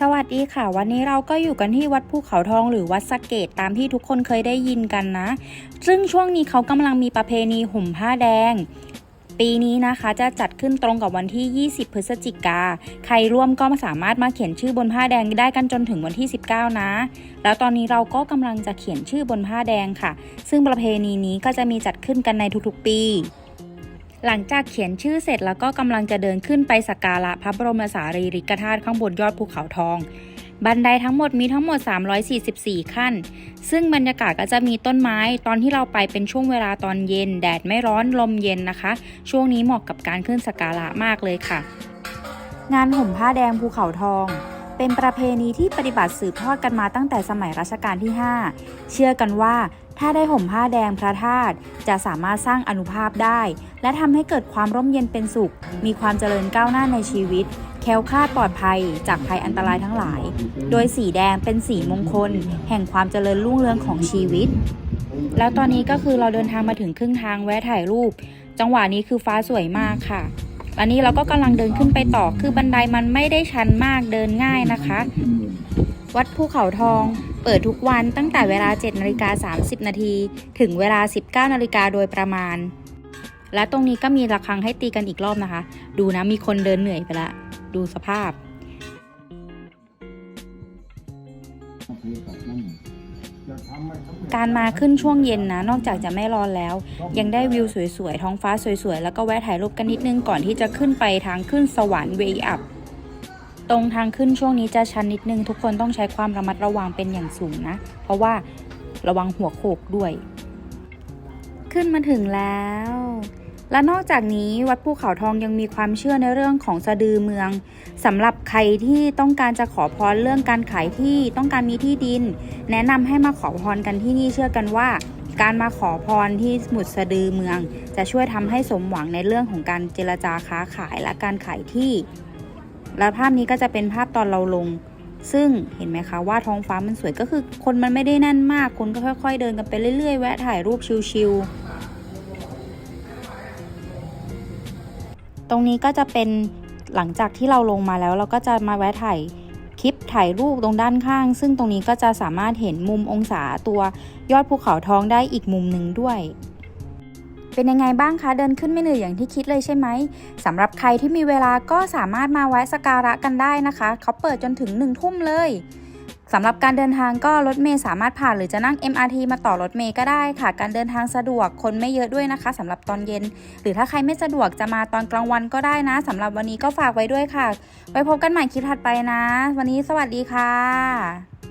สวัสดีค่ะ วันนี้เราก็อยู่กันที่วัดภูเขาทองหรือวัดสะเกตตามที่ทุกคนเคยได้ยินกันนะ ซึ่งช่วงนี้เขากำลังมีประเพณีห่มผ้าแดง ปีนี้นะคะจะจัดขึ้นตรงกับวันที่ 20 พฤศจิกา ใครร่วมก็สามารถมาเขียนชื่อบนผ้าแดงได้กันจนถึงวันที่ 19 นะ แล้วตอนนี้เราก็กำลังจะเขียนชื่อบนผ้าแดงค่ะ ซึ่งประเพณีนี้ก็จะมีจัดขึ้นกันในทุกๆ ปี หลังจากเขียนชื่อเสร็จแล้วก็กำลังจะเดินขึ้นไปสักการะพระบรมสารีริกธาตุข้างบนยอดภูเขาทอง บันไดทั้งหมดมีทั้งหมด 344 ขั้น ซึ่งบรรยากาศก็จะมีต้นไม้ ตอนที่เราไปเป็นช่วงเวลาตอนเย็น แดดไม่ร้อนลมเย็นนะคะ ช่วงนี้เหมาะกับการขึ้นสักการะมากเลยค่ะ งานห่มผ้าแดงภูเขาทองเป็นประเพณีที่ปฏิบัติสืบทอดกันมาตั้งแต่สมัยรัชกาลที่ 5 เชื่อกันว่า ถ้าได้ห่มผ้าแดงพระธาตุจะสามารถสร้างอนุภาพได้ และทำให้เกิดความร่มเย็นเป็นสุข มีความเจริญก้าวหน้าในชีวิต แคล้วคลาดปลอดภัยจากภัยอันตรายทั้งหลาย โดยสีแดงเป็นสีมงคล แห่งความเจริญรุ่งเรืองของชีวิต แล้วตอนนี้ก็คือเราเดินทางมาถึงครึ่งทางแวะถ่ายรูป จังหวะนี้คือฟ้าสวยมากค่ะอันนี้เราก็กำลังเดินขึ้นไปต่อคือบันไดมันไม่ได้ชันมากเดินง่ายนะคะ วัดภูเขาทอง เปิดทุกวันตั้งแต่เวลา 7นาฬิกา30 นาทีถึงเวลา 19นาฬิกาโดยประมาณ และตรงนี้ก็มีระฆังให้ตีกันอีกรอบนะคะ ดูนะมีคนเดินเหนื่อยไปละ ดูสภาพการมาขึ้นช่วงเย็นนะ นอกจากจะไม่ร้อนแล้ว ยังได้วิวสวยๆ ท้องฟ้าสวยๆ แล้วก็แวะถ่ายรูปกันนิดนึงก่อนที่จะขึ้นไปทางขึ้นสวรรค์เวอัพ ตรงทางขึ้นช่วงนี้จะชันนิดนึง ทุกคนต้องใช้ความระมัดระวังเป็นอย่างสูงนะ เพราะว่าระวังหัวโขกด้วย ขึ้นมาถึงแล้ว และนอกจากนี้วัดภูเขาทองยังมีความเชื่อในเรื่องของสะดือเมืองสำหรับใครที่ต้องการจะขอพรเรื่องการขายที่ต้องการมีที่ดิน แนะนำให้มาขอพรกันที่นี่เชื่อกันว่าการมาขอพรที่สมุทรสะดือเมือง จะช่วยทำให้สมหวังในเรื่องของการเจรจาค้าขายและการขายที่ และภาพนี้ก็จะเป็นภาพตอนเราลง ซึ่งเห็นไหมคะว่าท้องฟ้ามันสวยก็คือ คนมันไม่ได้แน่นมาก คนก็ค่อย ๆ เดินกันไปเรื่อยๆ แวะถ่ายรูปชิลๆ ตรงนี้ก็จะเป็นหลังจากที่เราลงมาแล้วเราก็จะมาแวะถ่ายคลิปถ่ายรูปตรงด้านข้าง ซึ่งตรงนี้ก็จะสามารถเห็นมุมองศาตัวยอดภูเขาทองได้อีกมุมหนึ่งด้วย เป็นยังไงบ้างคะ เดินขึ้นไม่เหนื่อยอย่างที่คิดเลยใช่ไหมสำหรับใครที่มีเวลาก็สามารถมาแวะสกการะกันได้นะคะ เขาเปิดจนถึง1ทุ่มเลยสำหรับการเดินทางก็รถเมย์สามารถผ่านหรือจะนั่ง MRT มาต่อรถเมย์ก็ได้ค่ะ การเดินทางสะดวกคนไม่เยอะด้วยนะคะสำหรับตอนเย็น หรือถ้าใครไม่สะดวกจะมาตอนกลางวันก็ได้นะสำหรับวันนี้ก็ฝากไว้ด้วยค่ะ ไว้พบกันใหม่คลิปถัดไปนะ วันนี้สวัสดีค่ะ